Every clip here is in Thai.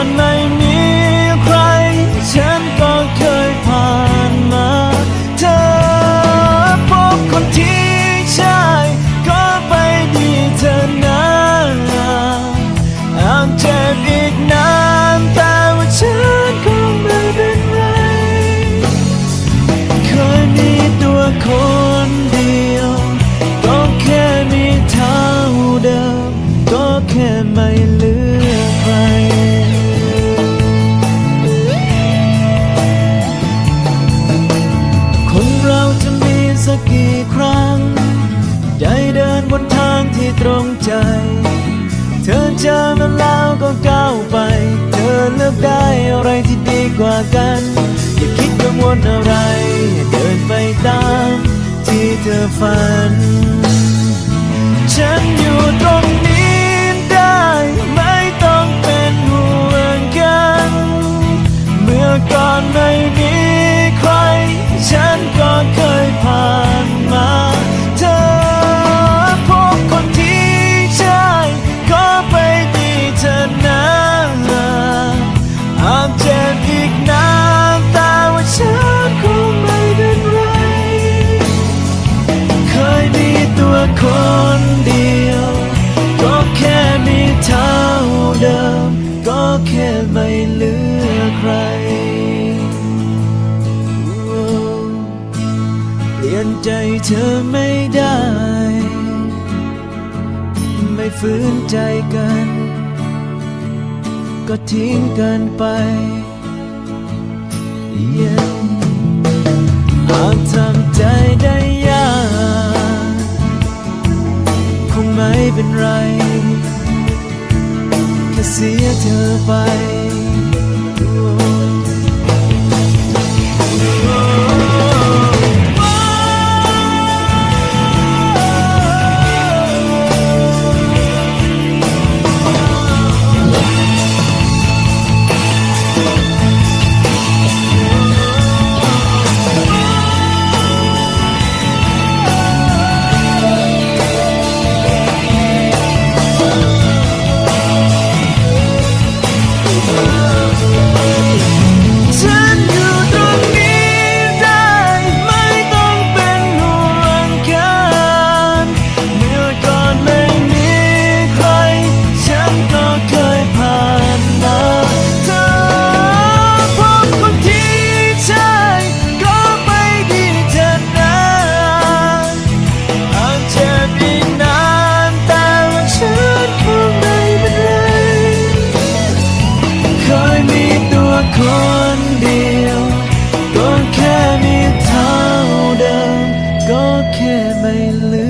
อ ใจ เธอเจอมันแล้วก็ก้าวไป เธอเลือกได้อะไรที่ดีกว่ากัน อย่าคิดกังวลอะไร เดินไปตามที่เธอฝัน ฉันอยู่ตรงนี้ได้ไม่ต้องเป็นห่วงกัน เมื่อก่อนไม่มี ธอไม่ได้ ไม่ฝืนใจกัน ก็ทิ้งกันไป คนเดียว ก็แค่มีเท่าเดิม ก็แค่ไม่ลือ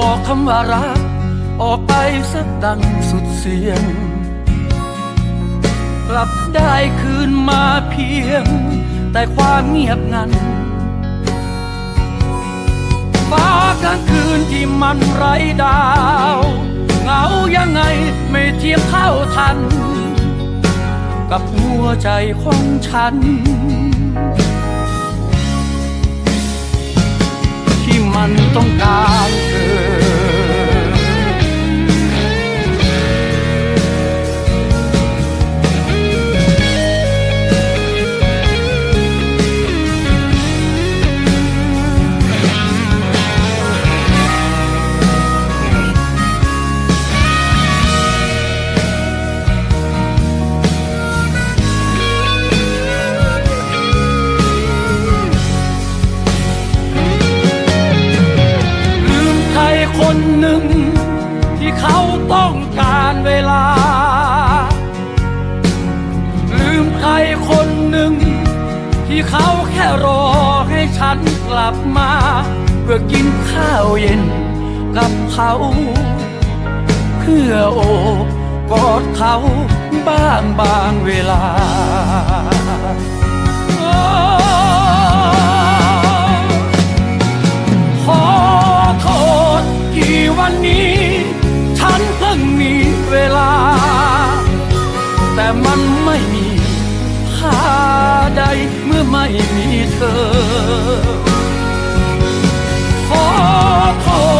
บอกคำว่ารัก ออกไปสักดังสุดเสียง กลับได้คืนมาเพียง แต่ความเงียบงันฟ้ากลางคืนที่มันไร้ดาวเหงายังไงไม่เทียบเท่าทัน กับหัวใจของฉัน มันต้องการเธอ เขา เพื่อโอบกอดเขาบ้างบางเวลาขอโทษที่วันนี้ ฉันเพิ่งมีเวลา แต่มันไม่มีค่าใดเมื่อไม่มีเธอขอโทษ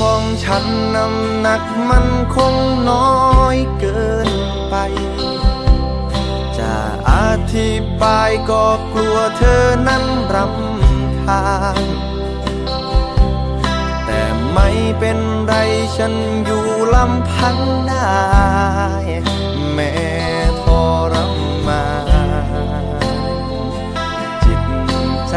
ของฉันน้ำหนักมันคงน้อยเกินไป จะอธิบายก็กลัวเธอนั้นรำคาญแต่ไม่เป็นไรฉันอยู่ลำพังได้ แม้ทรมานจิตใจ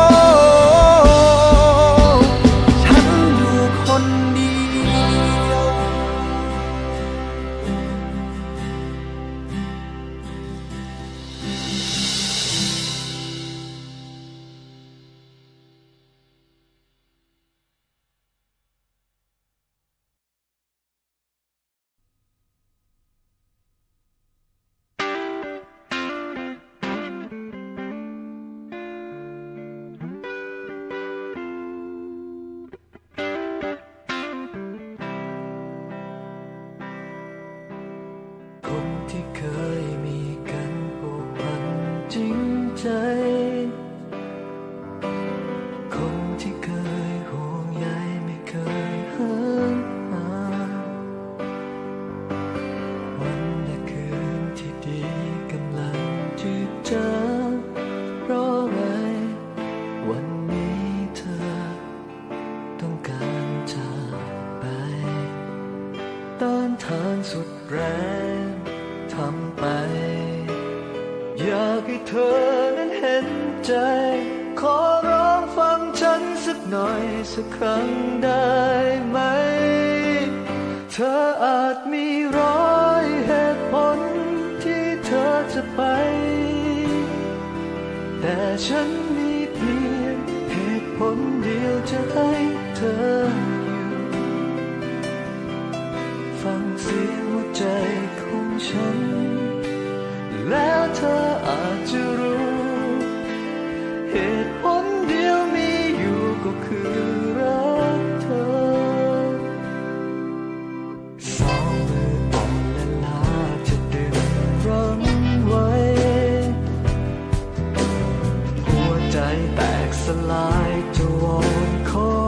จะไป แต่ฉันมีเพียงเหตุผลเดียวจะให้เธออยู่ ฟังเสียงหัวใจของฉัน likes the light to walk cold.